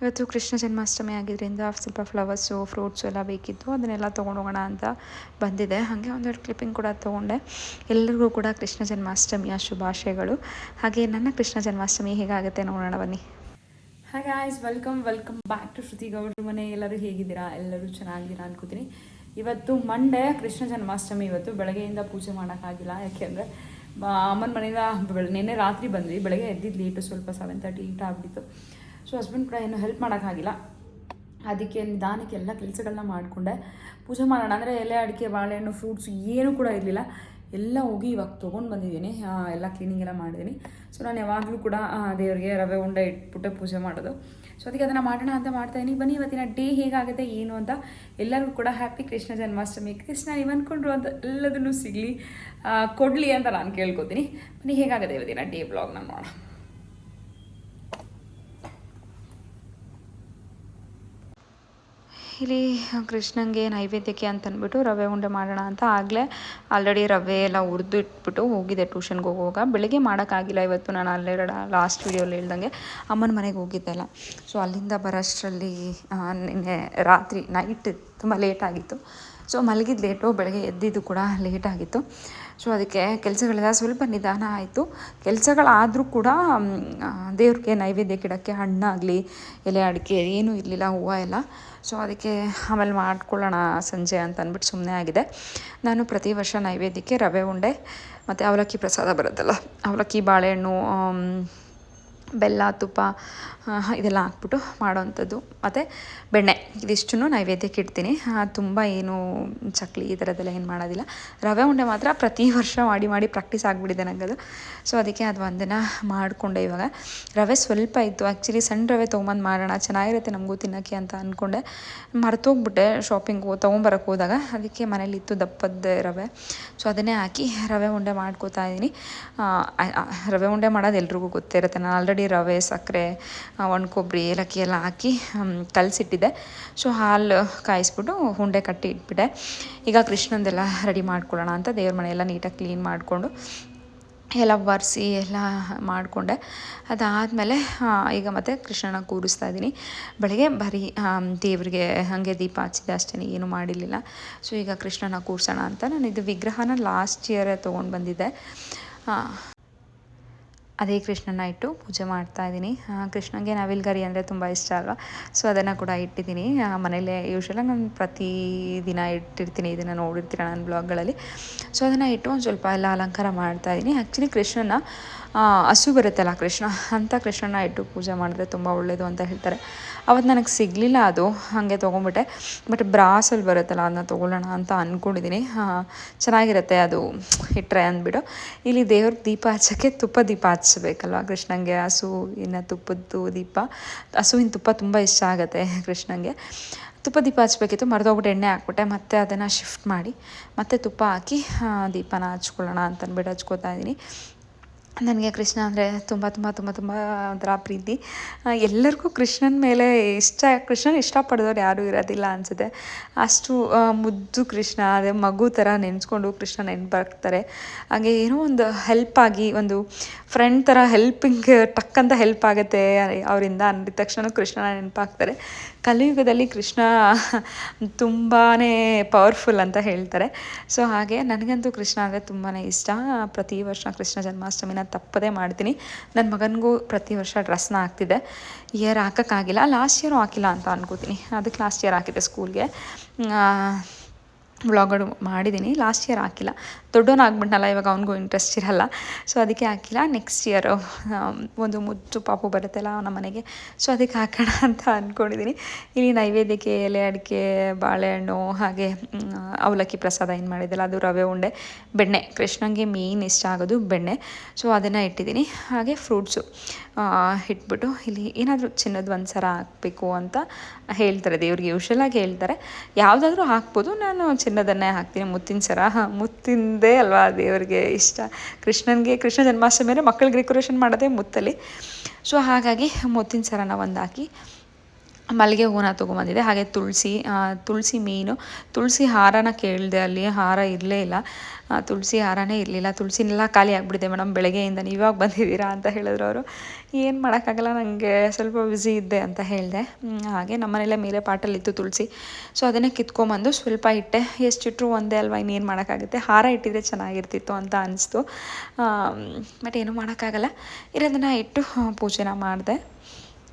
ಇವತ್ತು ಕೃಷ್ಣ ಜನ್ಮಾಷ್ಟಮಿ ಆಗಿದ್ದರಿಂದ ಸ್ವಲ್ಪ ಫ್ಲವರ್ಸು ಫ್ರೂಟ್ಸು ಎಲ್ಲ ಬೇಕಿತ್ತು. ಅದನ್ನೆಲ್ಲ ತೊಗೊಂಡು ಹೋಗೋಣ ಅಂತ ಬಂದಿದೆ. ಹಾಗೆ ಒಂದೆರಡು ಕ್ಲಿಪ್ಪಿಂಗ್ ಕೂಡ ತೊಗೊಂಡೆ. ಎಲ್ಲರಿಗೂ ಕೂಡ ಕೃಷ್ಣ ಜನ್ಮಾಷ್ಟಮಿಯ ಶುಭಾಶಯಗಳು. ಹಾಗೆ ನನ್ನ ಕೃಷ್ಣ ಜನ್ಮಾಷ್ಟಮಿ ಹೇಗಾಗುತ್ತೆ ನೋಡೋಣ ಬನ್ನಿ. ಹಾಗೆ ಆಯ್ಸ್ welcome welcome back to Shruti ಗೌಡ್ರ ಮನೆ. ಎಲ್ಲರೂ ಹೇಗಿದ್ದೀರಾ? ಎಲ್ಲರೂ ಚೆನ್ನಾಗಿದ್ದೀರಾ ಅನ್ಕೋತೀನಿ. ಇವತ್ತು ಮಂಡೇ ಕೃಷ್ಣ ಜನ್ಮಾಷ್ಟಮಿ ಇವತ್ತು. ಬೆಳಗ್ಗೆಯಿಂದ ಪೂಜೆ ಮಾಡೋಕ್ಕಾಗಿಲ್ಲ. ಯಾಕೆಂದರೆ ಅಮ್ಮನ ಮನೆಯಿಂದ ನಿನ್ನೆ ರಾತ್ರಿ ಬಂದ್ವಿ. ಬೆಳಗ್ಗೆ ಎದ್ದಿದ್ದು ಲೇಟು ಸ್ವಲ್ಪ ಸೆವೆನ್ ತರ್ಟಿ ಏಟ್ ಆಗಿಬಿಟ್ಟು ಸೊ ಹಸ್ಬೆಂಡ್ ಕೂಡ ಏನು ಹೆಲ್ಪ್ ಮಾಡೋಕ್ಕಾಗಿಲ್ಲ ಅದಕ್ಕೆ ನಿಧಾನಕ್ಕೆ ಎಲ್ಲ ಕೆಲಸಗಳನ್ನ ಮಾಡಿಕೊಂಡೆ. ಪೂಜೆ ಮಾಡೋಣ ಅಂದರೆ ಎಲೆ, ಅಡಿಕೆ, ಬಾಳೆಹಣ್ಣು ಫ್ರೂಟ್ಸ್ ಏನೂ ಕೂಡ ಇರಲಿಲ್ಲ. ಎಲ್ಲ ಹೋಗಿ ಇವಾಗ ತೊಗೊಂಡು ಬಂದಿದ್ದೀನಿ. ಎಲ್ಲ ಕ್ಲೀನಿಂಗ್ ಎಲ್ಲ ಮಾಡಿದ್ದೀನಿ. ಸೊ ನಾನು ಯಾವಾಗಲೂ ಕೂಡ ದೇವರಿಗೆ ರವೆ ಉಂಡೆ ಇಟ್ಬಿಟ್ಟು ಪೂಜೆ ಮಾಡೋದು. ಸೊ ಅದಕ್ಕೆ ಅದನ್ನು ಮಾಡೋಣ ಅಂತ ಮಾಡ್ತಾ ಇದ್ದೀನಿ. ಬನ್ನಿ, ಇವತ್ತಿನ ಡೇ ಹೇಗಾಗುತ್ತೆ, ಏನು ಅಂತ ಎಲ್ಲರಿಗೂ ಕೂಡ ಹ್ಯಾಪಿ ಕೃಷ್ಣ ಜನ್ಮಾಷ್ಟಮಿ. ಕೃಷ್ಣ, ನೀವು ಅಂದ್ಕೊಂಡ್ರು ಅಂತ ಎಲ್ಲದನ್ನು ಸಿಗಲಿ ಕೊಡಲಿ ಅಂತ ನಾನು ಕೇಳ್ಕೊತೀನಿ. ಬನ್ನಿ, ಹೇಗಾಗುತ್ತೆ ಇವತ್ತಿನ ಡೇ ಬ್ಲಾಗ್ನ ನೋಡೋಣ. ಇಲ್ಲಿ ಕೃಷ್ಣಂಗೆ ನೈವೇದ್ಯಕ್ಕೆ ಅಂತ ಅಂದ್ಬಿಟ್ಟು ರವೆ ಉಂಡೆ ಮಾಡೋಣ ಅಂತ ಆಗಲೇ ಆಲ್ರೆಡಿ ರವೆ ಎಲ್ಲ ಹುರಿದು ಇಟ್ಬಿಟ್ಟು ಹೋಗಿದೆ ಟ್ಯೂಷನ್ಗೆ ಹೋಗುವಾಗ. ಬೆಳಿಗ್ಗೆ ಮಾಡೋಕ್ಕಾಗಿಲ್ಲ ಇವತ್ತು ನಾನು ಅಲ್ಲೇ ಲಾಸ್ಟ್ ವೀಡಿಯೋಲಿ ಹೇಳ್ದಂಗೆ. ಅಮ್ಮನ ಮನೆಗೆ ಹೋಗಿದ್ದೆಲ್ಲ ಸೊ ಅಲ್ಲಿಂದ ಬರೋಷ್ಟರಲ್ಲಿ ನಿನ್ನೆ ರಾತ್ರಿ ನೈಟ್ ತುಂಬ ಲೇಟ್ ಆಗಿತ್ತು. ಸೊ ಮಲಗಿದ್ದು ಲೇಟು, ಬೆಳಗ್ಗೆ ಎದ್ದಿದ್ದು ಕೂಡ ಲೇಟ್ ಆಗಿತ್ತು. ಸೊ ಅದಕ್ಕೆ ಕೆಲಸಗಳೆಲ್ಲ ಸ್ವಲ್ಪ ನಿಧಾನ ಆಯಿತು. ಕೆಲಸಗಳಾದರೂ ಕೂಡ ದೇವ್ರಿಗೆ ನೈವೇದ್ಯಕ್ಕಿಡೋಕ್ಕೆ ಹಣ್ಣಾಗಲಿ ಎಲೆ ಅಡಿಕೆ ಏನೂ ಇರಲಿಲ್ಲ, ಹೂವು ಎಲ್ಲ. ಸೊ ಅದಕ್ಕೆ ಆಮೇಲೆ ಮಾಡ್ಕೊಳ್ಳೋಣ ಸಂಜೆ ಅಂತ ಅಂದ್ಬಿಟ್ಟು ಸುಮ್ಮನೆ ಆಗಿದೆ. ನಾನು ಪ್ರತಿ ವರ್ಷ ನೈವೇದ್ಯಕ್ಕೆ ರವೆ ಉಂಡೆ, ಮತ್ತು ಅವಲಕ್ಕಿ ಪ್ರಸಾದ ಬರುತ್ತಲ್ಲ, ಅವಲಕ್ಕಿ, ಬಾಳೆಹಣ್ಣು ಬೆಲ್ಲ, ತುಪ್ಪ ಇದೆಲ್ಲ ಹಾಕ್ಬಿಟ್ಟು ಮಾಡೋವಂಥದ್ದು ಮತ್ತು ಬೆಣ್ಣೆ, ಇದಿಷ್ಟನ್ನು ನೈವೇದ್ಯಕ್ಕೆ ಇಡ್ತೀನಿ. ತುಂಬ ಏನು ಚಕ್ಲಿ ಈ ಥರದ್ದೆಲ್ಲ ಏನು ಮಾಡೋದಿಲ್ಲ. ರವೆ ಉಂಡೆ ಮಾತ್ರ ಪ್ರತಿ ವರ್ಷ ಮಾಡಿ ಮಾಡಿ ಪ್ರಾಕ್ಟೀಸ್ ಆಗಿಬಿಟ್ಟಿದೆ ನನಗದು ಸೊ ಅದಕ್ಕೆ ಅದು ಒಂದಿನ ಮಾಡಿಕೊಂಡೆ ಇವಾಗ. ರವೆ ಸ್ವಲ್ಪ ಇತ್ತು. ಆ್ಯಕ್ಚುಲಿ ಸಣ್ಣ ರವೆ ತೊಗೊಂಬಂದು ಮಾಡೋಣ. ಚೆನ್ನಾಗಿರುತ್ತೆ ನಮಗೂ ತಿನ್ನೋಕ್ಕೆ ಅಂತ ಅಂದ್ಕೊಂಡೆ ಮರ್ತೋಗ್ಬಿಟ್ಟೆ ಶಾಪಿಂಗ್ ತೊಗೊಂಬರಕ್ಕೆ ಹೋದಾಗ. ಅದಕ್ಕೆ ಮನೇಲಿ ಇತ್ತು ದಪ್ಪದ ರವೆ. ಸೊ ಅದನ್ನೇ ಹಾಕಿ ರವೆ ಉಂಡೆ ಮಾಡ್ಕೋತಾ ಇದ್ದೀನಿ. ರವೆ ಉಂಡೆ ಮಾಡೋದು ಎಲ್ರಿಗೂ ಗೊತ್ತಿರುತ್ತೆ. ನಾನು ಆಲ್ರೆಡಿ ರವೆ, ಸಕ್ಕರೆ ಒಣ ಕೊಬ್ಬರಿ ಏಲಕ್ಕಿ ಎಲ್ಲ ಹಾಕಿ ಕಲಸಿಟ್ಟಿದ್ದೆ. ಸೊ ಹಾಲು ಕಾಯಿಸ್ಬಿಟ್ಟು ಉಂಡೆ ಕಟ್ಟಿ ಇಟ್ಬಿಟ್ಟೆ. ಈಗ ಕೃಷ್ಣಂದೆಲ್ಲ ರೆಡಿ ಮಾಡ್ಕೊಳ್ಳೋಣ ಅಂತ ದೇವ್ರ ಮನೆಯೆಲ್ಲ ನೀಟಾಗಿ ಕ್ಲೀನ್ ಮಾಡಿಕೊಂಡು ಎಲ್ಲ ಒರೆಸಿ ಎಲ್ಲ ಮಾಡಿಕೊಂಡೆ. ಅದಾದಮೇಲೆ ಈಗ ಮತ್ತೆ ಕೃಷ್ಣನ ಕೂರಿಸ್ತಾ ಇದ್ದೀನಿ. ಬೆಳಗ್ಗೆ ಬರೀ ದೇವರಿಗೆ ಹಾಗೆ ದೀಪ ಹಚ್ಚಿದೆ ಅಷ್ಟೇ, ಏನೂ ಮಾಡಿರಲಿಲ್ಲ. ಸೊ ಈಗ ಕೃಷ್ಣನ ಕೂರಿಸೋಣ ಅಂತ ನಾನು ಇದು ವಿಗ್ರಹನ ಲಾಸ್ಟ್ ಇಯರೇ ತೊಗೊಂಡು ಬಂದಿದ್ದೆ. ಅದೇ ಕೃಷ್ಣನ ಇಟ್ಟು ಪೂಜೆ ಮಾಡ್ತಾ ಇದ್ದೀನಿ. ನವಿಲ್ ಗರಿ ಅಂದರೆ ತುಂಬ ಇಷ್ಟ ಅಲ್ವಾ? ಸೊ ಅದನ್ನು ಕೂಡ ಇಟ್ಟಿದ್ದೀನಿ. ಮನೇಲೇ ಯೂಶ್ವಲಾಗಿ ನಾನು ಪ್ರತಿ ದಿನ ಇಟ್ಟಿರ್ತೀನಿ. ಇದನ್ನು ನೋಡಿರ್ತೀರ ನನ್ನ ಬ್ಲಾಗ್ಗಳಲ್ಲಿ ಸೊ ಅದನ್ನು ಇಟ್ಟು ಒಂದು ಸ್ವಲ್ಪ ಎಲ್ಲ ಅಲಂಕಾರ ಮಾಡ್ತಾ ಇದ್ದೀನಿ. ಆ್ಯಕ್ಚುಲಿ ಕೃಷ್ಣನ ಹಸು ಬರುತ್ತಲ್ಲ ಕೃಷ್ಣ, ಅಂತ ಕೃಷ್ಣನ ಇಟ್ಟು ಪೂಜೆ ಮಾಡಿದ್ರೆ ತುಂಬ ಒಳ್ಳೆಯದು ಅಂತ ಹೇಳ್ತಾರೆ. ಅವತ್ತು ನನಗೆ ಸಿಗಲಿಲ್ಲ ಅದು, ಹಾಗೆ ತೊಗೊಂಬಿಟ್ಟೆ ಬಟ್ ಬ್ರಾಸಲ್ಲಿ ಬರುತ್ತಲ್ಲ ಅದನ್ನ ತೊಗೊಳ್ಳೋಣ ಅಂತ ಅಂದ್ಕೊಂಡಿದ್ದೀನಿ ಚೆನ್ನಾಗಿರುತ್ತೆ ಅದು ಇಟ್ಟರೆ ಅಂದ್ಬಿಟ್ಟು. ಇಲ್ಲಿ ದೇವ್ರ ದೀಪ ಹಚ್ಚೋಕ್ಕೆ ತುಪ್ಪ ದೀಪ ಹಚ್ಚಬೇಕಲ್ವ ಕೃಷ್ಣಂಗೆ ಹಸುವಿನ ತುಪ್ಪದ್ದು ದೀಪ. ಹಸುವಿನ ತುಪ್ಪ ತುಂಬ ಇಷ್ಟ ಆಗುತ್ತೆ ಕೃಷ್ಣಂಗೆ. ತುಪ್ಪ ದೀಪ ಹಚ್ಬೇಕಿತ್ತು, ಮರೆದೋಗ್ಬಿಟ್ಟು ಎಣ್ಣೆ ಹಾಕ್ಬಿಟ್ಟೆ, ಮತ್ತೆ ಅದನ್ನು ಶಿಫ್ಟ್ ಮಾಡಿ, ಮತ್ತೆ ತುಪ್ಪ ಹಾಕಿ ದೀಪನ ಹಚ್ಕೊಳ್ಳೋಣ ಅಂತ ಅಂದ್ಬಿಟ್ಟು ಹಚ್ಕೋತಾ ಇದ್ದೀನಿ ನನಗೆ ಕೃಷ್ಣ ಅಂದರೆ ತುಂಬ ತುಂಬ ತುಂಬ ತುಂಬ ಒಂಥರ ಪ್ರೀತಿ. ಎಲ್ಲರಿಗೂ ಕೃಷ್ಣನ ಮೇಲೆ ಇಷ್ಟ, ಕೃಷ್ಣನ ಇಷ್ಟಪಡೋರು ಯಾರೂ ಇರೋದಿಲ್ಲ ಅನಿಸುತ್ತೆ. ಅಷ್ಟು ಮುದ್ದು ಕೃಷ್ಣ, ಅದೇ ಮಗು ಥರ ನೆನೆಸ್ಕೊಂಡು ಕೃಷ್ಣ ನೆನಪಾಗ್ತಾರೆ ಹಾಗೆ ಏನೋ ಒಂದು ಹೆಲ್ಪ್ ಆಗಿ, ಒಂದು ಫ್ರೆಂಡ್ ಥರ ಹೆಲ್ಪಿಂಗ್ ಟಕ್ ಅಂತ ಹೆಲ್ಪ್ ಆಗುತ್ತೆ ಅವರಿಂದ ಅಂದಿದ ತಕ್ಷಣ ಕೃಷ್ಣನ ನೆನಪಾಗ್ತಾರೆ. ಕಲಿಯುಗದಲ್ಲಿ ಕೃಷ್ಣ ತುಂಬಾ ಪವರ್ಫುಲ್ ಅಂತ ಹೇಳ್ತಾರೆ. ಸೊ ಹಾಗೆ ನನಗಂತೂ ಕೃಷ್ಣ ಅಂದರೆ ತುಂಬಾ ಇಷ್ಟ. ಪ್ರತಿ ವರ್ಷ ಕೃಷ್ಣ ಜನ್ಮಾಷ್ಟಮಿನ ತಪ್ಪದೇ ಮಾಡ್ತೀನಿ. ನನ್ನ ಮಗನಿಗೂ ಪ್ರತಿ ವರ್ಷ ಡ್ರೆಸ್ನ ಹಾಕ್ತಿದ್ದೆ. ಇಯರ್ ಹಾಕೋಕ್ಕಾಗಿಲ್ಲ. ಲಾಸ್ಟ್ ಇಯರು ಹಾಕಿಲ್ಲ ಅಂತ ಅನ್ಕೋತೀನಿ. ಅದಕ್ಕೆ ಲಾಸ್ಟ್ ಇಯರ್ ಹಾಕಿದ್ದೆ ಸ್ಕೂಲ್ಗೆ ವ್ಲಾಗಡು ಮಾಡಿದ್ದೀನಿ. ಲಾಸ್ಟ್ ಇಯರ್ ಹಾಕಿಲ್ಲ. ದೊಡ್ಡವನಾಗ್ಬಿಟ್ನಲ್ಲ, ಇವಾಗ ಅವನಿಗೂ ಇಂಟ್ರೆಸ್ಟ್ ಇರಲ್ಲ. ಸೊ ಅದಕ್ಕೆ ಹಾಕಿಲ್ಲ. ನೆಕ್ಸ್ಟ್ ಇಯರು ಒಂದು ಮುಚ್ಚು ಪಾಪು ಬರುತ್ತಲ್ಲ ನಮ್ಮ ಮನೆಗೆ. ಸೊ ಅದಕ್ಕೆ ಹಾಕೋಣ ಅಂತ ಅಂದ್ಕೊಂಡಿದ್ದೀನಿ ಇಲ್ಲಿ ನೈವೇದ್ಯಕ್ಕೆ ಎಲೆ, ಅಡಿಕೆ, ಬಾಳೆಹಣ್ಣು, ಹಾಗೆ ಅವಲಕ್ಕಿ ಪ್ರಸಾದ ಏನು ಮಾಡಿದ್ದಲ್ಲ. ಅದು ರವೆ, ಉಂಡೆ, ಬೆಣ್ಣೆ. ಕೃಷ್ಣಂಗೆ ಮೇಯ್ನ್ ಇಷ್ಟ ಆಗೋದು ಬೆಣ್ಣೆ. ಸೊ ಅದನ್ನು ಇಟ್ಟಿದ್ದೀನಿ ಹಾಗೆ ಫ್ರೂಟ್ಸು ಇಟ್ಬಿಟ್ಟು ಇಲ್ಲಿ ಏನಾದರೂ ಚಿನ್ನದ ಒಂದು ಸರ ಹಾಕಬೇಕು ಅಂತ ಹೇಳ್ತಾರೆ ದೇವ್ರಿಗೆ. ಯೂಶಲಾಗಿ ಹೇಳ್ತಾರೆ. ಯಾವುದಾದ್ರೂ ಹಾಕ್ಬೋದು. ನಾನು ಚಿನ್ನದನ್ನೇ ಹಾಕ್ತೀನಿ. ಮುತ್ತಿನ ಸರ ಮುತ್ತಿಂದೇ ಅಲ್ವಾ ದೇವರಿಗೆ ಇಷ್ಟ? ಕೃಷ್ಣನಿಗೆ, ಕೃಷ್ಣ ಜನ್ಮಾಷ್ಟಮಿ ಅಂದರೆ ಮಕ್ಕಳಿಗೆ ಡೆಕೋರೇಷನ್ ಮಾಡೋದೇ ಮುತ್ತಲ್ಲಿ. ಸೊ ಹಾಗಾಗಿ ಮುತ್ತಿನ ಸರನ ಒಂದು ಹಾಕಿ ಮಲ್ಲಿಗೆ ಹೂವನ್ನ ತೊಗೊಂಬಂದಿದ್ದೆ ಹಾಗೆ ತುಳಸಿ ತುಳಸಿ ಮೇಯ್ನು ತುಳಸಿ ಹಾರನ ಕೇಳಿದೆ ಅಲ್ಲಿ. ಹಾರ ಇರಲೇ ಇಲ್ಲ. ತುಳಸಿ ಹಾರನೇ ಇರಲಿಲ್ಲ. ತುಳಸಿನೆಲ್ಲ ಖಾಲಿ ಆಗಿಬಿಟ್ಟಿದೆ ಮೇಡಮ್ ಬೆಳಗ್ಗೆಯಿಂದ. ಇವಾಗ ಬಂದಿದ್ದೀರಾ ಅಂತ ಹೇಳಿದ್ರು ಅವರು. ಏನು ಮಾಡೋಕ್ಕಾಗಲ್ಲ ನನಗೆ ಸ್ವಲ್ಪ ಬ್ಯುಸಿ ಇದ್ದೆ ಅಂತ ಹೇಳಿದೆ. ಹಾಗೆ ನಮ್ಮನೆಯಲ್ಲೇ ಮೇಲೆ ಪಾಟಲ್ಲಿತ್ತು ತುಳಸಿ. ಸೊ ಅದನ್ನೇ ಕಿತ್ಕೊಂಬಂದು ಸ್ವಲ್ಪ ಇಟ್ಟೆ. ಎಷ್ಟಿಟ್ರು ಒಂದೇ ಅಲ್ವಾ, ಇನ್ನೇನು ಮಾಡೋಕ್ಕಾಗುತ್ತೆ? ಹಾರ ಇಟ್ಟಿದ್ರೆ ಚೆನ್ನಾಗಿರ್ತಿತ್ತು ಅಂತ ಅನಿಸ್ತು. ಬಟ್ ಏನೂ ಮಾಡೋಕ್ಕಾಗಲ್ಲ. ಇರೋದನ್ನು ಇಟ್ಟು ಪೂಜೆನ ಮಾಡಿದೆ.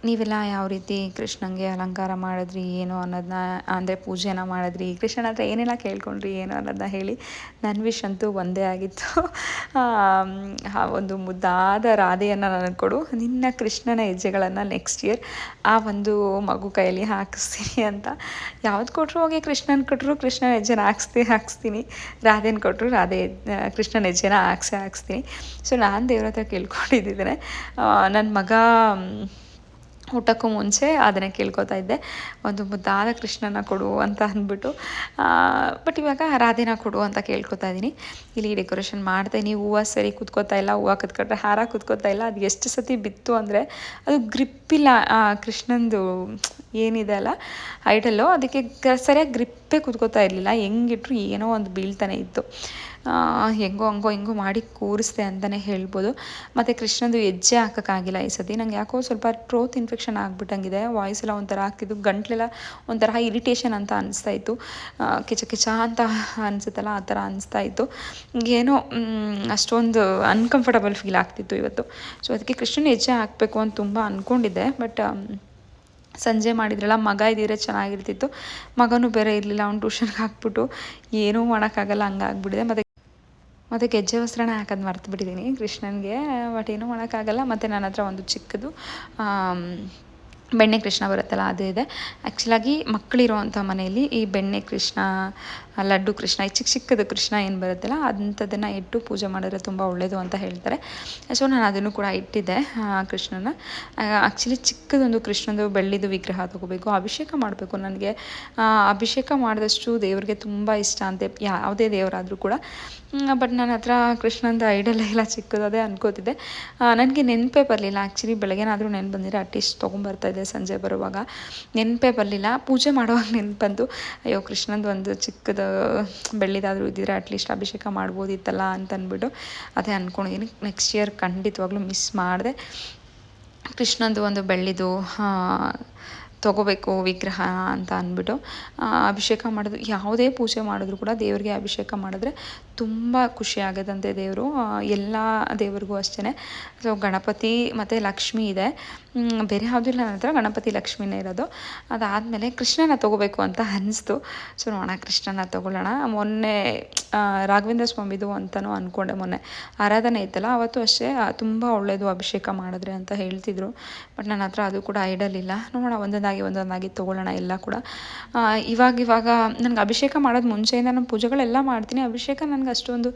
ನೀವೆಲ್ಲ ಯಾವ ರೀತಿ ಕೃಷ್ಣಂಗೆ ಅಲಂಕಾರ ಮಾಡಿದ್ರಿ, ಏನು ಅನ್ನೋದನ್ನ ಅಂದರೆ ಪೂಜೆನ ಮಾಡಿದ್ರಿ? ಕೃಷ್ಣನ ಹತ್ರ ಏನೆಲ್ಲ ಕೇಳ್ಕೊಂಡ್ರಿ, ಏನು ಅನ್ನೋದನ್ನ ಹೇಳಿ. ನನ್ನ ವಿಶ್ ಅಂತೂ ಒಂದೇ ಆಗಿತ್ತು. ಒಂದು ಮುದ್ದಾದ ರಾಧೆಯನ್ನು ನನಗೆ ಕೊಡು. ನಿನ್ನ ಕೃಷ್ಣನ ಹೆಜ್ಜೆಗಳನ್ನು ನೆಕ್ಸ್ಟ್ ಇಯರ್ ಆ ಒಂದು ಮಗು ಕೈಯಲ್ಲಿ ಹಾಕಿಸ್ತೀನಿ ಅಂತ. ಯಾವ್ದು ಕೊಟ್ಟರು ಹೋಗಿ ಕೃಷ್ಣನ ಕೊಟ್ಟರು ಕೃಷ್ಣನ ಹೆಜ್ಜೆನ ಹಾಕ್ಸ್ತೀನಿ ಹಾಕ್ಸ್ತೀನಿ. ರಾಧೆನ ಕೊಟ್ಟರು ರಾಧೆ ಕೃಷ್ಣನ ಹೆಜ್ಜೆನ ಹಾಕ್ಸೇ, ಹಾಕ್ಸ್ತೀನಿ. ಸೊ ನಾನು ದೇವ್ರ ಹತ್ರ ಕೇಳ್ಕೊಂಡಿದ್ದಿದ್ದೇನೆ ನನ್ನ ಮಗ ಊಟಕ್ಕೂ ಮುಂಚೆ ಅದನ್ನೇ ಕೇಳ್ಕೊತಾ ಇದ್ದೆ. ಒಂದು ಮುದ್ದಾದ ಕೃಷ್ಣನ ಕೊಡು ಅಂತ ಅಂದ್ಬಿಟ್ಟು. ಬಟ್ ಇವಾಗ ರಾಧೆನ ಕೊಡು ಅಂತ ಕೇಳ್ಕೊತಾ ಇದ್ದೀನಿ. ಇಲ್ಲಿ ಡೆಕೋರೇಷನ್ ಮಾಡ್ತೀನಿ ಹೂವು ಸರಿ ಕುತ್ಕೋತಾ ಇಲ್ಲ, ಹೂವು ಕುತ್ಕೊಂಡ್ರೆ ಹಾರ ಕುತ್ಕೋತಾ ಇಲ್ಲ. ಅದು ಎಷ್ಟು ಸತಿ ಬಿತ್ತು ಅಂದರೆ ಅದು ಗ್ರಿಪ್ಪಿಲ್ಲ ಕೃಷ್ಣಂದು ಏನಿದೆ ಅಲ್ಲ ಐಡಲ್ಲು ಅದಕ್ಕೆ ಸರಿಯಾಗಿ ಗ್ರಿಪ್ಪೇ ಕುತ್ಕೋತಾ ಇರಲಿಲ್ಲ. ಹೆಂಗಿಟ್ರು ಏನೋ ಒಂದು ಬೀಳ್ತಾನೆ ಇತ್ತು. ಹೆಂಗೋ ಹಂಗೋ ಹಿಂಗೋ ಮಾಡಿ ಕೂರಿಸ್ದೆ ಅಂತಲೇ ಹೇಳ್ಬೋದು. ಮತ್ತು ಕೃಷ್ಣದು ಹೆಜ್ಜೆ ಹಾಕೋಕ್ಕಾಗಿಲ್ಲ ಈ ಸತಿ. ನಂಗೆ ಯಾಕೋ ಸ್ವಲ್ಪ ಟ್ರೋತ್ ಇನ್ಫೆಕ್ಷನ್ ಆಗಿಬಿಟ್ಟಂಗಿದೆ. ವಾಯ್ಸ್ ಎಲ್ಲ ಒಂಥರ ಆಗ್ತಿದ್ದು ಗಂಟ್ಲೆಲ್ಲ ಒಂಥರ ಇರಿಟೇಷನ್ ಅಂತ ಅನಿಸ್ತಾ ಇತ್ತು ಕಿಚ ಕಿಚ ಅಂತ ಅನಿಸುತ್ತಲ್ಲ, ಆ ಥರ ಅನಿಸ್ತಾ ಇತ್ತು ಏನೋ ಅಷ್ಟೊಂದು ಅನ್ಕಂಫರ್ಟಬಲ್ ಫೀಲ್ ಆಗ್ತಿತ್ತು ಇವತ್ತು. ಸೊ ಅದಕ್ಕೆ ಕೃಷ್ಣನ ಹೆಜ್ಜೆ ಹಾಕಬೇಕು ಅಂತ ತುಂಬ ಅಂದ್ಕೊಂಡಿದ್ದೆ ಬಟ್ ಸಂಜೆ ಮಾಡಿದ್ರಲ್ಲ, ಮಗ ಇದ್ದಿದ್ರೆ ಚೆನ್ನಾಗಿರ್ತಿತ್ತು. ಮಗನೂ ಬೇರೆ ಇರಲಿಲ್ಲ, ಅವ್ನು ಟ್ಯೂಷನ್ಗೆ ಹಾಕ್ಬಿಟ್ಟು ಏನೂ ಮಾಡೋಕ್ಕಾಗಲ್ಲ, ಹಂಗಾಗ್ಬಿಟ್ಟಿದೆ. ಮತ್ತು ಮತ್ತು ಗೆಜ್ಜೆ ವಸ್ತ್ರನ ಹಾಕೋದು ಮರ್ತು ಬಿಟ್ಟಿದ್ದೀನಿ ಕೃಷ್ಣನಿಗೆ ಬಟ್ ಏನೂ ಮಾಡೋಕ್ಕಾಗಲ್ಲ. ಮತ್ತು ನನ್ನ ಹತ್ರ ಒಂದು ಚಿಕ್ಕದು ಬೆಣ್ಣೆ ಕೃಷ್ಣ ಬರುತ್ತಲ್ಲ, ಅದು ಇದೆ. ಆ್ಯಕ್ಚುಲಾಗಿ ಮಕ್ಕಳಿರುವಂಥ ಮನೆಯಲ್ಲಿ ಈ ಬೆಣ್ಣೆ ಕೃಷ್ಣ, ಲಡ್ಡು ಕೃಷ್ಣ, ಈ ಚಿಕ್ಕ ಚಿಕ್ಕದು ಕೃಷ್ಣ ಏನು ಬರುತ್ತಲ್ಲ, ಅಂಥದ್ದನ್ನು ಇಟ್ಟು ಪೂಜೆ ಮಾಡಿದ್ರೆ ತುಂಬ ಒಳ್ಳೆಯದು ಅಂತ ಹೇಳ್ತಾರೆ. ಸೊ ನಾನು ಅದನ್ನು ಕೂಡ ಇಟ್ಟಿದ್ದೆ ಕೃಷ್ಣನ. ಆ್ಯಕ್ಚುಲಿ ಚಿಕ್ಕದೊಂದು ಕೃಷ್ಣದು ಬೆಳ್ಳಿದು ವಿಗ್ರಹ ತೊಗೋಬೇಕು, ಅಭಿಷೇಕ ಮಾಡಬೇಕು ನನಗೆ. ಅಭಿಷೇಕ ಮಾಡಿದಷ್ಟು ದೇವ್ರಿಗೆ ತುಂಬ ಇಷ್ಟ ಅಂತೆ ಯಾವುದೇ ದೇವರಾದರೂ ಕೂಡ. ಬಟ್ ನನ್ನ ಹತ್ರ ಕೃಷ್ಣಂದು ಐಡಲ್ ಎಲ್ಲ ಚಿಕ್ಕದು ಅಂದ್ಕೋತಿದ್ದೆ ಅನ್ಕೋತಿದ್ದೆ. ನನಗೆ ನೆನಪೇ ಬರಲಿಲ್ಲ. ಆ್ಯಕ್ಚುಲಿ ಬೆಳಗ್ಗೆನಾದರೂ ನೆನ್ಪು ಬಂದಿರೋ ಅಟ್ಲೀಸ್ಟ್ ತೊಗೊಂಬರ್ತಾ ಇದ್ದೆ ಸಂಜೆ ಬರುವಾಗ. ನೆನಪೇ ಬರಲಿಲ್ಲ. ಪೂಜೆ ಮಾಡುವಾಗ ನೆನ್ಪು ಬಂತು. ಅಯ್ಯೋ, ಕೃಷ್ಣಂದು ಒಂದು ಚಿಕ್ಕದು ಬೆಳ್ಳಿದಾದರೂ ಇದ್ದಿದ್ರೆ ಅಟ್ಲೀಸ್ಟ್ ಅಭಿಷೇಕ ಮಾಡ್ಬೋದಿತ್ತಲ್ಲ ಅಂತ ಅಂದ್ಬಿಟ್ಟು ಅದೇ ಅಂದ್ಕೊಂಡಿದ್ದೀನಿ ನೆಕ್ಸ್ಟ್ ಇಯರ್ ಖಂಡಿತವಾಗ್ಲೂ ಮಿಸ್ ಮಾಡಿದೆ. ಕೃಷ್ಣಂದು ಒಂದು ಬೆಳ್ಳಿದು ತೊಗೋಬೇಕು ವಿಗ್ರಹ ಅಂತ ಅಂದ್ಬಿಟ್ಟು ಅಭಿಷೇಕ ಮಾಡೋದು, ಯಾವುದೇ ಪೂಜೆ ಮಾಡಿದ್ರು ಕೂಡ ದೇವರಿಗೆ ಅಭಿಷೇಕ ಮಾಡಿದ್ರೆ ತುಂಬ ಖುಷಿ ಆಗೋದಂತೆ ದೇವರು ಎಲ್ಲ ದೇವ್ರಿಗೂ ಅಷ್ಟೇ ಸೊ ಗಣಪತಿ ಮತ್ತು ಲಕ್ಷ್ಮಿ ಇದೆ. ಬೇರೆ ಯಾವುದೂ ಇಲ್ಲ, ನನ್ನ ಗಣಪತಿ ಲಕ್ಷ್ಮಿನೇ ಇರೋದು. ಅದಾದಮೇಲೆ ಕೃಷ್ಣನ ತೊಗೋಬೇಕು ಅಂತ ಅನ್ನಿಸ್ತು ಸೊ ನೋಡೋಣ, ಕೃಷ್ಣನ ತೊಗೊಳ್ಳೋಣ. ಮೊನ್ನೆ ರಾಘವೇಂದ್ರ ಸ್ವಾಮಿದು ಅಂತಲೂ ಅಂದ್ಕೊಂಡೆ ಮೊನ್ನೆ. ಆರಾಧನೆ ಇತ್ತಲ್ಲ, ಅವತ್ತು ಅಷ್ಟೇ ತುಂಬ ಒಳ್ಳೆಯದು ಅಭಿಷೇಕ ಮಾಡಿದ್ರೆ ಅಂತ ಹೇಳ್ತಿದ್ರು. ಬಟ್ ನನ್ನ ಹತ್ರ ಅದು ಕೂಡ ಐಡಲ್ ಇಲ್ಲ. ನೋಡೋಣ ಒಂದೊಂದಾಗಿ ಒಂದೊಂದಾಗಿ ತೊಗೊಳ್ಳೋಣ ಎಲ್ಲ ಕೂಡ. ಇವಾಗ ಇವಾಗ ನನಗೆ ಅಭಿಷೇಕ ಮಾಡೋದು ಮುಂಚೆಯಿಂದ ನಾನು ಪೂಜೆಗಳೆಲ್ಲ ಮಾಡ್ತೀನಿ. ಅಭಿಷೇಕ ನನಗೆ ಅಷ್ಟೊಂದು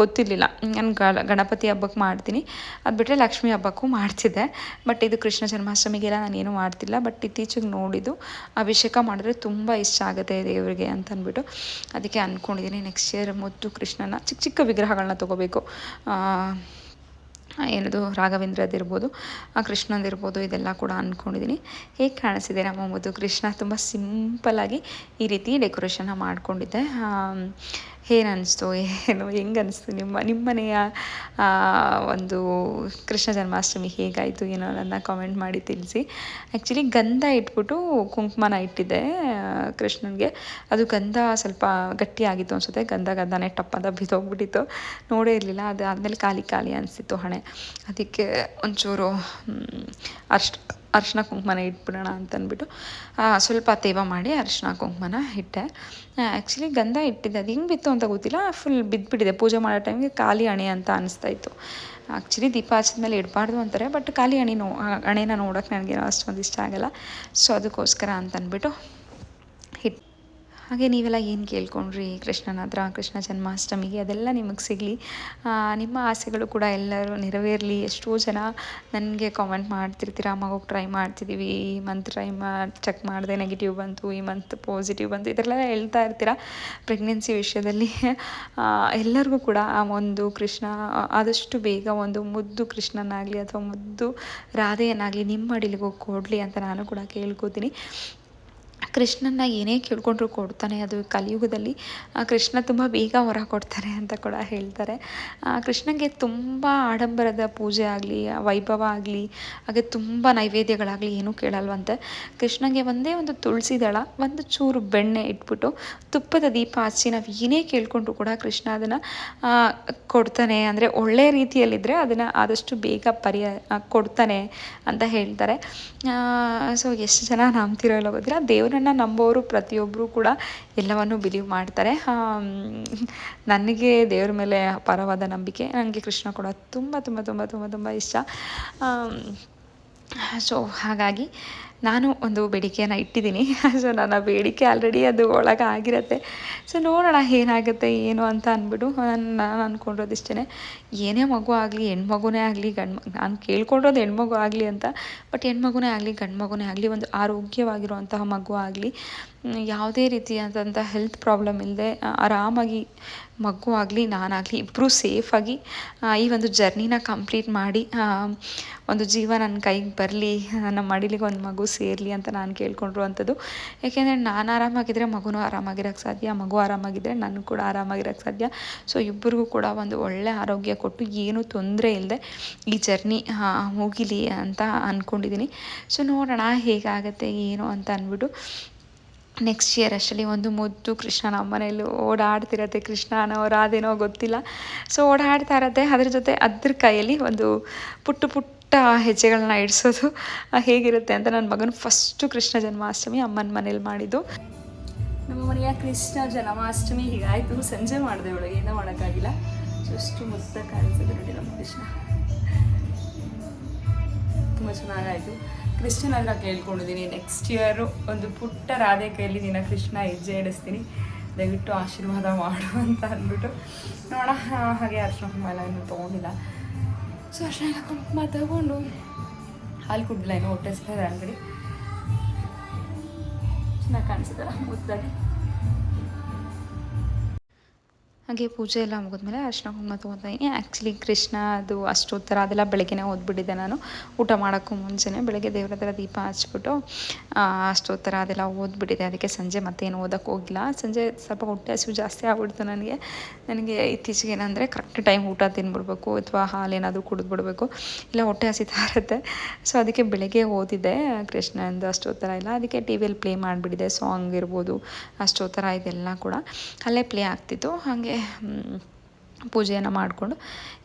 ಗೊತ್ತಿರಲಿಲ್ಲ. ನಾನು ಗಣಪತಿ ಹಬ್ಬಕ್ಕೆ ಮಾಡ್ತೀನಿ. ಅದು ಬಿಟ್ಟರೆ ಲಕ್ಷ್ಮೀ ಹಬ್ಬಕ್ಕೂ ಮಾಡ್ತಿದ್ದೆ. ಬಟ್ ಇದು ಕೃಷ್ಣ ಜನ್ಮಾಷ್ಟಮಿಗೆಲ್ಲ ನಾನು ಏನೂ ಮಾಡ್ತಿಲ್ಲ. ಬಟ್ ಇತ್ತೀಚೆಗೆ ನೋಡಿದ್ದು ಅಭಿಷೇಕ ಮಾಡಿದ್ರೆ ತುಂಬ ಇಷ್ಟ ಆಗುತ್ತೆ ದೇವರಿಗೆ ಅಂತ ಅಂದ್ಬಿಟ್ಟು ಅದಕ್ಕೆ ಅಂದ್ಕೊಂಡಿದ್ದೀನಿ ನೆಕ್ಸ್ಟ್ ಇಯರ್ ಮುದ್ದು ಕೃಷ್ಣನ ಚಿಕ್ಕ ಚಿಕ್ಕ ವಿಗ್ರಹಗಳನ್ನ ತೊಗೋಬೇಕು. ಏನದು ರಾಘವೇಂದ್ರದಿರ್ಬೋದು ಕೃಷ್ಣಂದಿರ್ಬೋದು ಇದೆಲ್ಲ ಕೂಡ ಅಂದ್ಕೊಂಡಿದ್ದೀನಿ ಹೇಗೆ ಕಾಣಿಸಿದೆ ನಮ್ಮ ಮಧು ಕೃಷ್ಣ? ತುಂಬ ಸಿಂಪಲ್ಲಾಗಿ ಈ ರೀತಿ ಡೆಕೋರೇಷನ್ನ ಮಾಡ್ಕೊಂಡಿದ್ದೆ. ಏನು ಅನ್ನಿಸ್ತು ಏನು ಹೆಂಗೆ ಅನ್ನಿಸ್ತು ನಿಮ್ಮ ನಿಮ್ಮ ಮನೆಯ ಆ, ಒಂದು ಕೃಷ್ಣ ಜನ್ಮಾಷ್ಟಮಿ ಹೇಗಾಯಿತು ಏನೋ ನನ್ನ ಕಾಮೆಂಟ್ ಮಾಡಿ ತಿಳಿಸಿ. ಆ್ಯಕ್ಚುಲಿ ಗಂಧ ಇಟ್ಬಿಟ್ಟು ಕುಂಕುಮನ ಇಟ್ಟಿದ್ದೆ ಕೃಷ್ಣನಿಗೆ. ಅದು ಗಂಧ ಸ್ವಲ್ಪ ಗಟ್ಟಿಯಾಗಿತ್ತು ಅನಿಸುತ್ತೆ ಗಂಧ ಗಂಧನೇ ಟಪ್ಪದ ಬಿದ್ದೋಗ್ಬಿಟ್ಟಿತ್ತು. ನೋಡೇ ಇರಲಿಲ್ಲ ಅದು ಆದಮೇಲೆ ಖಾಲಿ ಖಾಲಿ ಅನಿಸಿತ್ತು ಹಣೆ. ಅದಕ್ಕೆ ಒಂಚೂರು ಅರ್ಶ್ ಅರಿಶಿನ ಕುಂಕುಮನ ಇಟ್ಬಿಡೋಣ ಅಂತಂದ್ಬಿಟ್ಟು ಸ್ವಲ್ಪ ತೇವ ಮಾಡಿ ಅರಿಶಿನ ಕುಂಕುಮನ ಇಟ್ಟೆ. ಆ್ಯಕ್ಚುಲಿ ಗಂಧ ಇಟ್ಟಿದ್ದೆ. ಅದು ಹೆಂಗೆ ಬಿತ್ತು ಅಂತ ಗೊತ್ತಿಲ್ಲ. ಫುಲ್ ಬಿದ್ದುಬಿಟ್ಟಿದೆ ಪೂಜೆ ಮಾಡೋ ಟೈಮ್ಗೆ ಖಾಲಿ ಹಣೆ ಅಂತ ಅನಿಸ್ತಾ ಇತ್ತು ಆ್ಯಕ್ಚುಲಿ ದೀಪ ಹಚ್ಚಿದ್ಮೇಲೆ ಇಡಬಾರ್ದು ಅಂತಾರೆ ಬಟ್ ಖಾಲಿ ಹಣೆ ನೋ ಹಣೆನ ನೋಡೋಕೆ ನನಗೇನು ಅಷ್ಟೊಂದು ಇಷ್ಟ ಆಗಲ್ಲ. ಸೊ ಅದಕ್ಕೋಸ್ಕರ ಅಂತ ಅಂದ್ಬಿಟ್ಟು ಹಿಟ್ ಹಾಗೆ ನೀವೆಲ್ಲ ಏನು ಕೇಳ್ಕೊಂಡ್ರಿ ಕೃಷ್ಣನ ಹತ್ರ, ಕೃಷ್ಣ ಜನ್ಮಾಷ್ಟಮಿಗೆ? ಅದೆಲ್ಲ ನಿಮಗೆ ಸಿಗಲಿ. ನಿಮ್ಮ ಆಸೆಗಳು ಕೂಡ ಎಲ್ಲರೂ ನೆರವೇರಲಿ. ಎಷ್ಟೋ ಜನ ನನಗೆ ಕಾಮೆಂಟ್ ಮಾಡ್ತಿರ್ತೀರ ಮಗುಗೆ ಟ್ರೈ ಮಾಡ್ತಿದ್ದೀವಿ ಈ ಮಂತ್ ಟ್ರೈ ಮಾ ಚೆಕ್ ಮಾಡಿದೆ ನೆಗೆಟಿವ್ ಬಂತು, ಈ ಮಂತ್ ಪಾಸಿಟಿವ್ ಬಂತು. ಇದೆಲ್ಲ ಹೇಳ್ತಾ ಇರ್ತೀರ ಪ್ರೆಗ್ನೆನ್ಸಿ ವಿಷಯದಲ್ಲಿ? ಎಲ್ಲರಿಗೂ ಕೂಡ ಆ ಒಂದು ಕೃಷ್ಣ ಆದಷ್ಟು ಬೇಗ ಒಂದು ಮುದ್ದು ಕೃಷ್ಣನಾಗಲಿ ಅಥವಾ ಮುದ್ದು ರಾಧೆಯನ್ನಾಗಲಿ ನಿಮ್ಮ ಅಡಿಲಿಗೆ ಕೊಡಲಿ ಅಂತ ನಾನು ಕೂಡ ಕೇಳ್ಕೊತೀನಿ. ಕೃಷ್ಣನ ಏನೇ ಕೇಳ್ಕೊಂಡ್ರು ಕೊಡ್ತಾನೆ ಅದು ಕಲಿಯುಗದಲ್ಲಿ. ಕೃಷ್ಣ ತುಂಬ ಬೇಗ ಹೊರ ಕೊಡ್ತಾರೆ ಅಂತ ಕೂಡ ಹೇಳ್ತಾರೆ. ಕೃಷ್ಣನಿಗೆ ತುಂಬ ಆಡಂಬರದ ಪೂಜೆ ಆಗಲಿ, ವೈಭವ ಆಗಲಿ, ಹಾಗೆ ತುಂಬ ನೈವೇದ್ಯಗಳಾಗಲಿ ಏನೂ ಕೇಳಲ್ವಂತೆ. ಕೃಷ್ಣನಿಗೆ ಒಂದೇ ಒಂದು ತುಳಸಿ ದಳ, ಒಂದು ಚೂರು ಬೆಣ್ಣೆ ಇಟ್ಬಿಟ್ಟು ತುಪ್ಪದ ದೀಪ ಹಚ್ಚಿ ನಾವು ಏನೇ ಕೇಳ್ಕೊಂಡ್ರು ಕೂಡ ಕೃಷ್ಣ ಅದನ್ನು ಕೊಡ್ತಾನೆ. ಅಂದರೆ ಒಳ್ಳೆ ರೀತಿಯಲ್ಲಿದ್ದರೆ ಅದನ್ನು ಆದಷ್ಟು ಬೇಗ ಪರಿಯ ಕೊಡ್ತಾನೆ ಅಂತ ಹೇಳ್ತಾರೆ. ಸೊ, ಎಷ್ಟು ಜನ ನಂಬ್ತಿರೋ ಗೊತ್ತಿಲ್ಲ. ದೇವರನ್ನ ನಂಬೋರು ಪ್ರತಿಯೊಬ್ಬರು ಕೂಡ ಎಲ್ಲವನ್ನು ಬಿಲೀವ್ ಮಾಡ್ತಾರೆ. ನನಗೆ ದೇವ್ರ ಮೇಲೆ ಅಪಾರವಾದ ನಂಬಿಕೆ. ನನಗೆ ಕೃಷ್ಣ ಕೂಡ ತುಂಬ ತುಂಬ ತುಂಬ ತುಂಬ ತುಂಬ ಇಷ್ಟ. ಸೊ ಹಾಗಾಗಿ ನಾನು ಒಂದು ಬೇಡಿಕೆಯನ್ನು ಇಟ್ಟಿದ್ದೀನಿ. ಸೊ ನನ್ನ ಬೇಡಿಕೆ ಆಲ್ರೆಡಿ ಅದು ಒಳಗೆ ಆಗಿರುತ್ತೆ. ಸೊ ನೋಡೋಣ ಏನಾಗುತ್ತೆ, ಏನು ಅಂತ ಅಂದ್ಬಿಟ್ಟು ನಾನು ನಾನು ಅಂದ್ಕೊಂಡಿರೋದಿಷ್ಟೇ ಏನೇ ಮಗು ಆಗಲಿ, ಹೆಣ್ಮಗುನೇ ಆಗಲಿ, ಗಂಡು ನಾನು ಕೇಳ್ಕೊಂಡಿರೋದು ಹೆಣ್ಮಗು ಆಗಲಿ ಅಂತ ಬಟ್ ಹೆಣ್ಮಗುನೇ ಆಗಲಿ ಗಂಡು ಮಗುನೇ ಆಗಲಿ, ಒಂದು ಆರೋಗ್ಯವಾಗಿರುವಂತಹ ಮಗು ಆಗಲಿ ಯಾವುದೇ ರೀತಿಯಾದಂಥ ಹೆಲ್ತ್ ಪ್ರಾಬ್ಲಮ್ ಇಲ್ಲದೆ ಆರಾಮಾಗಿ ಮಗು ಆಗಲಿ ನಾನಾಗಲಿ ಇಬ್ಬರೂ ಸೇಫಾಗಿ ಈ ಒಂದು ಜರ್ನಿನ ಕಂಪ್ಲೀಟ್ ಮಾಡಿ ಒಂದು ಜೀವ ನನ್ನ ಕೈಗೆ ಬರಲಿ ನನ್ನ ಮಡಿಲಿಗೆ ಒಂದು ಮಗು ಸೇರಲಿ ಅಂತ ನಾನು ಕೇಳ್ಕೊಂಡಿರುವಂಥದ್ದು. ಏಕೆಂದರೆ ನಾನು ಆರಾಮಾಗಿದ್ದರೆ ಮಗುನೂ ಆರಾಮಾಗಿರೋಕ್ಕೆ ಸಾಧ್ಯ, ಮಗು ಆರಾಮಾಗಿದ್ದರೆ ನನಗೂ ಕೂಡ ಆರಾಮಾಗಿರೋಕ್ಕೆ ಸಾಧ್ಯ. ಸೊ ಇಬ್ಬರಿಗೂ ಕೂಡ ಒಂದು ಒಳ್ಳೆ ಆರೋಗ್ಯ ಕೊಟ್ಟು ಏನೂ ತೊಂದರೆ ಇಲ್ಲದೆ ಈ ಜರ್ನಿ ಹೋಗಿಲಿ ಅಂತ ಅಂದ್ಕೊಂಡಿದ್ದೀನಿ ಸೊ ನೋಡೋಣ ಹೇಗಾಗತ್ತೆ, ಏನು ಅಂತ ಅಂದ್ಬಿಟ್ಟು ನೆಕ್ಸ್ಟ್ ಇಯರ್ ಅಷ್ಟರಲ್ಲಿ ಒಂದು ಮುದ್ದು ಕೃಷ್ಣ ನಮ್ಮ ಮನೇಲಿ ಓಡಾಡ್ತಿರತ್ತೆ. ಕೃಷ್ಣನೋ, ರಾಧೆನೋ ಗೊತ್ತಿಲ್ಲ. ಸೊ ಓಡಾಡ್ತಾ ಇರತ್ತೆ. ಅದ್ರ ಜೊತೆ ಅದ್ರ ಕೈಯಲ್ಲಿ ಒಂದು ಪುಟ್ಟ ಪುಟ್ಟ ಹೆಜ್ಜೆಗಳನ್ನ ಇಡಿಸೋದು ಹೇಗಿರುತ್ತೆ ಅಂತ ನನ್ನ ಮಗನ ಫಸ್ಟು ಕೃಷ್ಣ ಜನ್ಮಾಷ್ಟಮಿ ಅಮ್ಮನ ಮನೇಲಿ ಮಾಡಿದ್ದು. ನಮ್ಮ ಮನೆಯ ಕೃಷ್ಣ ಜನ್ಮಾಷ್ಟಮಿ ಹೀಗಾಯಿತು ಸಂಜೆ ಮಾಡಿದೆ ಒಳಗೆ ಏನೂ ಮಾಡೋಕ್ಕಾಗಿಲ್ಲ. ಅಷ್ಟು ಮುದ್ದ ಕಾಣಿಸಿದ್ರು ನೋಡಿ ನಮ್ಮ ಕೃಷ್ಣ. ತುಂಬ ಚೆನ್ನಾಗಾಯಿತು. ಕೃಷ್ಣನ ಹತ್ರ ಕೇಳ್ಕೊಂಡಿದ್ದೀನಿ. ನೆಕ್ಸ್ಟ್ ಇಯರು ಒಂದು ಪುಟ್ಟ ರಾಧೆ ಕೈಯಲ್ಲಿ ನಿನ್ನ ಕೃಷ್ಣ ಹೆಜ್ಜೆ ಇಡಿಸ್ತೀನಿ ದಯವಿಟ್ಟು ಆಶೀರ್ವಾದ ಮಾಡು ಅಂತ ಅಂದ್ಬಿಟ್ಟು. ನೋಡೋಣ, ಹಾಗೆ ಅರ್ಶನ ಕುಂಕುಮ ಎಲ್ಲ ತೊಗೊಂಡಿಲ್ಲ. ಸೊ ಅರ್ಶನ ಕುಂಕುಮ ತಗೊಂಡು ಹಾಲು ಕುಡ್ದಿಲ್ಲ ಏನೋ ಹೊಟ್ಟೆ ಅಂಗಡಿ. ಚೆನ್ನಾಗಿ ಕಾಣಿಸಿದಲ್ಲ ಮುದ್ದಾಗಿ. ಹಾಗೆ ಪೂಜೆ ಎಲ್ಲ ಮುಗಿದ್ಮೇಲೆ ಅರ್ಶಿನ ಕುಂಕುಮ ತೊಗೊತೀನಿ ಆ್ಯಕ್ಚುಲಿ ಕೃಷ್ಣ, ಅದು ಅಷ್ಟೋತ್ತರ ಅದೆಲ್ಲ ಬೆಳಗ್ಗೆನೇ ಓದ್ಬಿಟ್ಟಿದ್ದೆ ನಾನು. ಊಟ ಮಾಡೋಕ್ಕೂ ಮುಂಚೆನೇ ಬೆಳಗ್ಗೆ ದೇವ್ರ ಹತ್ರ ದೀಪ ಹಚ್ಬಿಟ್ಟು ಅಷ್ಟೋತ್ತರ ಅದೆಲ್ಲ ಓದ್ಬಿಟ್ಟಿದೆ ಅದಕ್ಕೆ ಸಂಜೆ ಮತ್ತೇನು ಓದಕ್ಕೆ ಹೋಗಿಲ್ಲ. ಸಂಜೆ ಸ್ವಲ್ಪ ಹೊಟ್ಟೆ ಹಸಿವು ಜಾಸ್ತಿ ಆಗ್ಬಿಡ್ತು ನನಗೆ. ನನಗೆ ಇತ್ತೀಚೆಗೆ ಏನಂದರೆ ಕರೆಕ್ಟ್ ಟೈಮ್ ಊಟ ತಿನ್ಬಿಡ್ಬೇಕು ಅಥವಾ ಹಾಲೇನಾದರೂ ಕುಡಿದ್ಬಿಡ್ಬೇಕು. ಇಲ್ಲ ಹೊಟ್ಟೆ ಹಸಿತಾ ಇರುತ್ತೆ. ಸೊ ಅದಕ್ಕೆ ಬೆಳಗ್ಗೆ ಓದಿದ್ದೆ. ಕೃಷ್ಣಂದು ಅಷ್ಟೋತ್ತರ ಇಲ್ಲ. ಅದಕ್ಕೆ ಟಿ ವಿಯಲ್ಲಿ ಪ್ಲೇ ಮಾಡಿಬಿಟ್ಟಿದೆ ಸಾಂಗ್ ಇರ್ಬೋದು, ಅಷ್ಟೋತ್ತರ ಇದೆಲ್ಲ ಕೂಡ. ಅಲ್ಲೇ ಪ್ಲೇ ಆಗ್ತಿತ್ತು. ಹಾಗೆ ಪೂಜೆಯನ್ನು ಮಾಡಿಕೊಂಡು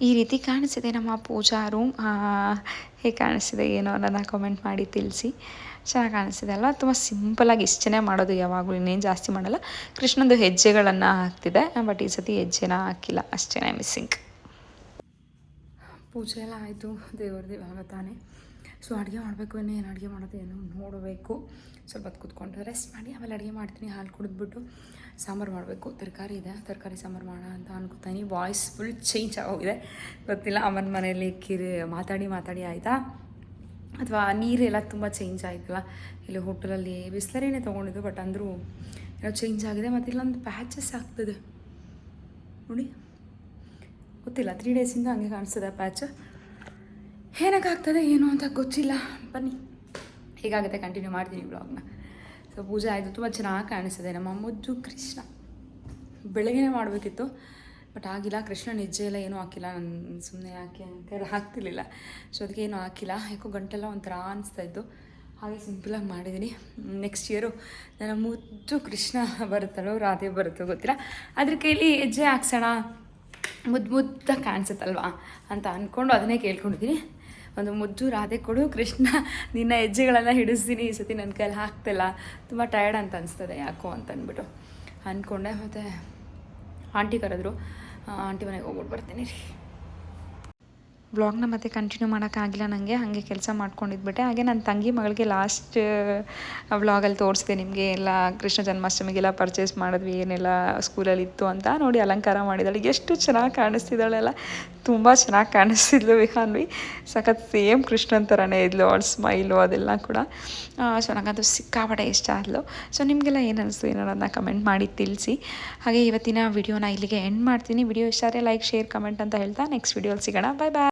ಈ ರೀತಿ ಕಾಣಿಸಿದೆ ನಮ್ಮ ಪೂಜಾ ರೂಮ್ ಹೇಗೆ ಕಾಣಿಸಿದೆ ಏನೋ ಅನ್ನೋದನ್ನ ಕಮೆಂಟ್ ಮಾಡಿ ತಿಳಿಸಿ. ಚೆನ್ನಾಗಿ ಕಾಣಿಸಿದೆ ಅಲ್ವಾ? ತುಂಬ ಸಿಂಪಲಾಗಿ ಇಷ್ಟೇ ಮಾಡೋದು ಯಾವಾಗಲೂ, ಇನ್ನೇನು ಜಾಸ್ತಿ ಮಾಡಲ್ಲ. ಕೃಷ್ಣಂದು ಹೆಜ್ಜೆಗಳನ್ನು ಹಾಕ್ತಿದೆ ಬಟ್ ಈ ಸತಿ ಹೆಜ್ಜೆನ ಹಾಕಿಲ್ಲ. ಅಷ್ಟೇ ಮಿಸ್ಸಿಂಗ್ ಪೂಜೆ ಎಲ್ಲ ಆಯಿತು. ದೇವ್ರದ್ದು ಇವಾಗ ತಾನೇ. ಸೊ, ಅಡುಗೆ ಮಾಡಬೇಕು ಇನ್ನೂ ಏನು ಅಡುಗೆ ಮಾಡೋದು ಏನು ನೋಡಬೇಕು. ಸ್ವಲ್ಪ ಹೊತ್ತು ಕೂತ್ಕೊಂಡು ರೆಸ್ಟ್ ಮಾಡಿ, ಆಮೇಲೆ ಅಡುಗೆ ಮಾಡ್ತೀನಿ, ಹಾಲು ಕುಡಿದ್ಬಿಟ್ಟು. ಸಾಂಬಾರು ಮಾಡಬೇಕು. ತರಕಾರಿ ಇದೆ. ತರಕಾರಿ ಸಾಂಬಾರು ಮಾಡೋಣ ಅಂತ ಅನ್ಕೋತೀನಿ. ವಾಯ್ಸ್ ಫುಲ್ ಚೇಂಜ್ ಆಗೋಗಿದೆ. ಗೊತ್ತಿಲ್ಲ. ಅಮ್ಮನ ಮನೆಯಲ್ಲಿ ಕಿರಿ ಮಾತಾಡಿ ಮಾತಾಡಿ ಆಯಿತಾ? ಅಥವಾ ನೀರೆಲ್ಲ ತುಂಬ ಚೇಂಜ್ ಆಯಿತಲ್ಲ? ಇಲ್ಲಿ ಹೋಟೆಲಲ್ಲಿ ಬಿಸ್ಲರಿನೇ ತೊಗೊಂಡಿದ್ದು ಬಟ್ ಅಂದರೂ ಏನೋ ಚೇಂಜ್ ಆಗಿದೆ. ಮತ್ತು ಇಲ್ಲೊಂದು ಪ್ಯಾಚಸ್ ಆಗ್ತದೆ. ನೋಡಿ. ಗೊತ್ತಿಲ್ಲ. ತ್ರೀ ಡೇಸಿಂದ ಹಂಗೆ ಕಾಣಿಸ್ತದೆ ಪ್ಯಾಚ್ ಏನಕ್ಕಾಗ್ತದೆ, ಏನು ಅಂತ ಗೊತ್ತಿಲ್ಲ. ಬನ್ನಿ. ಹೇಗಾಗುತ್ತೆ? ಕಂಟಿನ್ಯೂ ಮಾಡ್ತೀನಿ ಬ್ಲಾಗ್ನ ಸೊ ಪೂಜೆ ಆಯಿತು, ತುಂಬ ಚೆನ್ನಾಗಿ ಕಾಣಿಸಿದೆ ನಮ್ಮ ಅಮ್ಮಜ್ಜು ಕೃಷ್ಣ. ಬೆಳಗ್ಗೆ ಮಾಡಬೇಕಿತ್ತು, ಬಟ್ ಆಗಿಲ್ಲ. ಕೃಷ್ಣ ನಿಜ ಎಲ್ಲ ಏನೂ ಹಾಕಿಲ್ಲ. ನಾನು ಸುಮ್ಮನೆ ಯಾಕೆ ಅಂತ ಹಾಕ್ತಿರ್ಲಿಲ್ಲ. ಸೊ ಅದಕ್ಕೆ ಏನೂ ಹಾಕಿಲ್ಲ. ಯಾಕೋ ಗಂಟೆಲ್ಲ ಒಂಥರ ಅನಿಸ್ತಾ ಇತ್ತು. ಹಾಗೆ ಸಿಂಪಲಾಗಿ ಮಾಡಿದ್ದೀನಿ ನೆಕ್ಸ್ಟ್ ಇಯರು ನನ್ನ ಮುದ್ದು ಕೃಷ್ಣ ಬರುತ್ತಲ್ಲೋ ರಾಧೆ ಬರುತ್ತೋ ಗೊತ್ತಿಲ್ಲ. ಅದ್ರ ಕೈಲಿ ಹೆಜ್ಜೆ ಹಾಕ್ಸೋಣ. ಮುದ್ದು ಮುದ್ದಾಗಿ ಕಾಣಿಸುತ್ತಲ್ವಾ ಅಂತ ಅಂದ್ಕೊಂಡು ಅದನ್ನೇ ಕೇಳ್ಕೊಂಡಿದ್ದೀನಿ ಒಂದು ಮುಜ್ಜು ರಾಧೆ ಕೊಡು, ಕೃಷ್ಣ ನಿನ್ನ ಹೆಜ್ಜೆಗಳೆಲ್ಲ ಹಿಡಿಸ್ತೀನಿ, ಈ ಸತಿ ನನ್ನ ಕೈಲಿ ಹಾಕ್ತಿಲ್ಲ. ತುಂಬ ಟಯರ್ಡ್ ಅಂತ ಅನಿಸ್ತದೆ, ಯಾಕೋ ಅಂತ ಅಂದ್ಬಿಟ್ಟು ಅಂದ್ಕೊಂಡೆ ಮತ್ತು ಆಂಟಿ ಕರೆದ್ರು ಆಂಟಿ ಮನೆಗೆ ಹೋಗ್ಬಿಟ್ಟು ಬರ್ತೀನಿ ರೀ. ವ್ಲಾಗ್ನ ಮತ್ತೆ ಕಂಟಿನ್ಯೂ ಮಾಡೋಕ್ಕಾಗಿಲ್ಲ ನನಗೆ, ಹಾಗೆ ಕೆಲಸ ಮಾಡ್ಕೊಂಡಿದ್ಬಿಟ್ಟೆ. ಹಾಗೆ ನನ್ನ ತಂಗಿ ಮಗಳಿಗೆ ಲಾಸ್ಟ್ ವ್ಲಾಗಲ್ಲಿ ತೋರಿಸಿದೆ ನಿಮಗೆ ಎಲ್ಲ ಕೃಷ್ಣ ಜನ್ಮಾಷ್ಟಮಿಗೆಲ್ಲ ಪರ್ಚೇಸ್ ಮಾಡಿದ್ವಿ, ಏನೆಲ್ಲ ಸ್ಕೂಲಲ್ಲಿ ಇತ್ತು ಅಂತ. ನೋಡಿ ಅಲಂಕಾರ ಮಾಡಿದಾಳೆ. ಎಷ್ಟು ಚೆನ್ನಾಗಿ ಕಾಣಿಸ್ತಿದ್ದಾಳೆಲ್ಲ. ತುಂಬ ಚೆನ್ನಾಗಿ ಕಾಣಿಸ್ತಿದ್ಲು ವಿಹಾನ್ವಿ. ಸಖತ್ ಸೇಮ್ ಕೃಷ್ಣನ್ ಥರನೇ ಇದ್ಲು, ಅವಳ ಸ್ಮೈಲು ಅದೆಲ್ಲ ಕೂಡ. ಸೊ ನನಗಂತೂ ಸಿಕ್ಕಾಪಟ್ಟೆ ಇಷ್ಟ ಆದ್ಲು. ಸೊ ನಿಮಗೆಲ್ಲ ಏನು ಅನಿಸ್ತು ಏನೋದನ್ನ ಕಮೆಂಟ್ ಮಾಡಿ ತಿಳಿಸಿ. ಹಾಗೆ ಇವತ್ತಿನ ವಿಡಿಯೋನ ಇಲ್ಲಿಗೆ ಎಂಡ್ ಮಾಡ್ತೀನಿ. ವಿಡಿಯೋ ಇಷ್ಟ ಲೈಕ್ ಶೇರ್ ಕಮೆಂಟ್ ಅಂತ ಹೇಳ್ತಾ ನೆಕ್ಸ್ಟ್ ವಿಡಿಯೋಲಿ ಸಿಗೋಣ. ಬಾಯ್ ಬಾಯ್